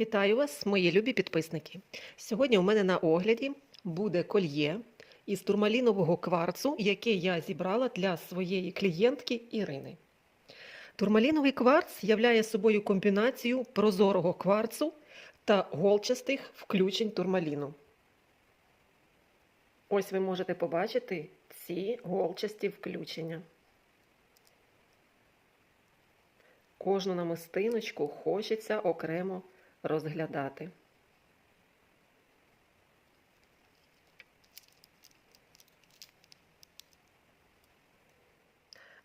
Вітаю вас, мої любі підписники. Сьогодні у мене на огляді буде кольє із турмалінового кварцу, яке я зібрала для своєї клієнтки Ірини. Турмаліновий кварц являє собою комбінацію прозорого кварцу та голчастих включень турмаліну. Ось ви можете побачити ці голчасті включення. Кожну намистиночку хочеться окремо розглядати.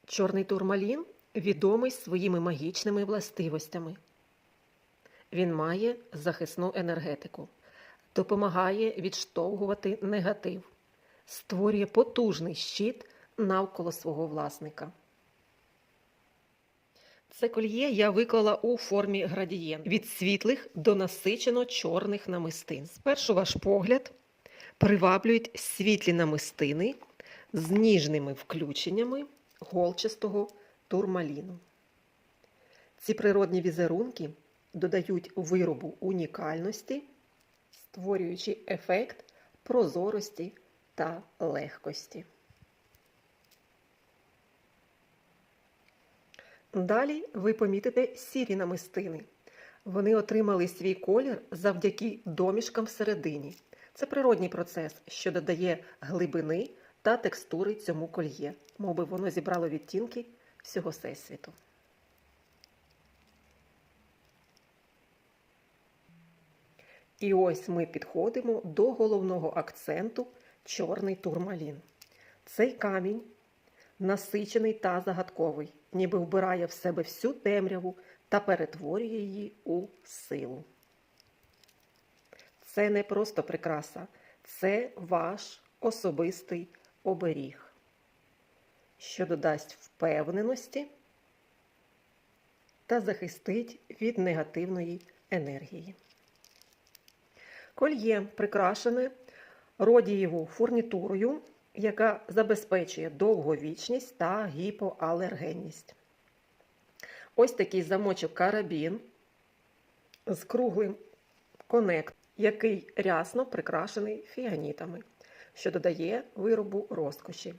Чорний турмалін відомий своїми магічними властивостями. Він має захисну енергетику, допомагає відштовхувати негатив, створює потужний щит навколо свого власника. Це кольє я виклала у формі градієнт від світлих до насичено чорних намистин. Спершу ваш погляд приваблюють світлі намистини з ніжними включеннями голчастого турмаліну. Ці природні візерунки додають виробу унікальності, створюючи ефект прозорості та легкості. Далі ви помітите сірі намистини. Вони отримали свій колір завдяки домішкам всередині. Це природній процес, що додає глибини та текстури цьому кольє, мовби воно зібрало відтінки всього всесвіту. І ось ми підходимо до головного акценту чорний турмалін. Цей камінь насичений та загадковий, ніби вбирає в себе всю темряву та перетворює її у силу. Це не просто прикраса, це ваш особистий оберіг, що додасть впевненості та захистить від негативної енергії. Кольє прикрашене родієву фурнітурою яка забезпечує довговічність та гіпоалергенність. Ось такий замочок карабін з круглим конект, який рясно прикрашений фіанітами, що додає виробу розкоші.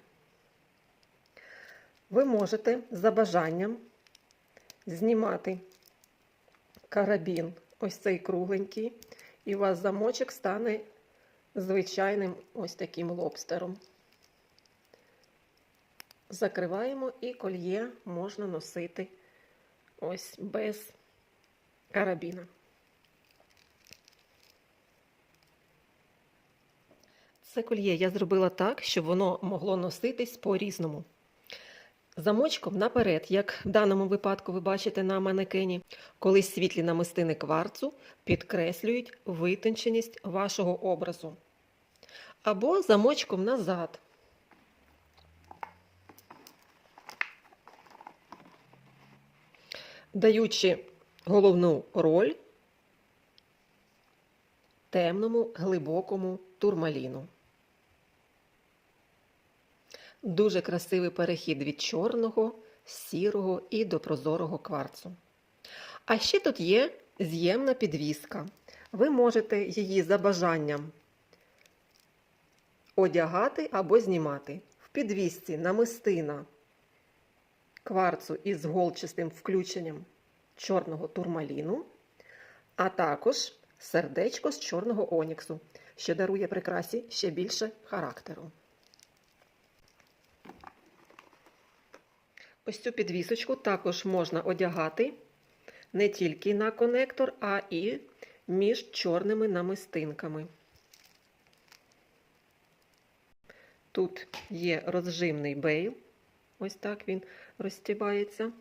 Ви можете за бажанням знімати карабін, ось цей кругленький, і у вас замочок стане звичайним ось таким лобстером. Закриваємо і кольє можна носити ось без карабіна. Це кольє я зробила так, щоб воно могло носитись по-різному. Замочком наперед, як в даному випадку ви бачите на манекені, коли світлі намистини кварцу підкреслюють витонченість вашого образу. Або замочком назад. Даючи головну роль темному глибокому турмаліну. Дуже красивий перехід від чорного, сірого і до прозорого кварцу. А ще тут є з'ємна підвіска. Ви можете її за бажанням одягати або знімати. В підвісці намистина кварцу із голчастим включенням чорного турмаліну, а також сердечко з чорного оніксу, що дарує прикрасі ще більше характеру. Ось цю підвісочку також можна одягати не тільки на конектор, а і між чорними намистинками. Тут є розжимний бейл, ось так він розстібається.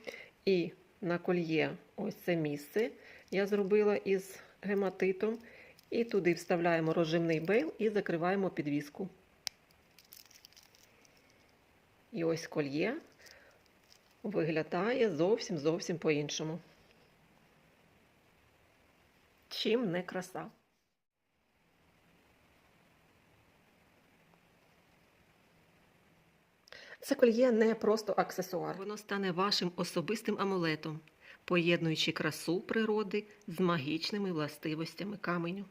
І на кольє ось це місце я зробила із гематитом. І туди вставляємо розжимний бейл і закриваємо підвіску. І ось кольє виглядає зовсім зовсім по-іншому. Чим не краса. Це кольє не просто аксесуар. Воно стане вашим особистим амулетом, поєднуючи красу природи з магічними властивостями каменю.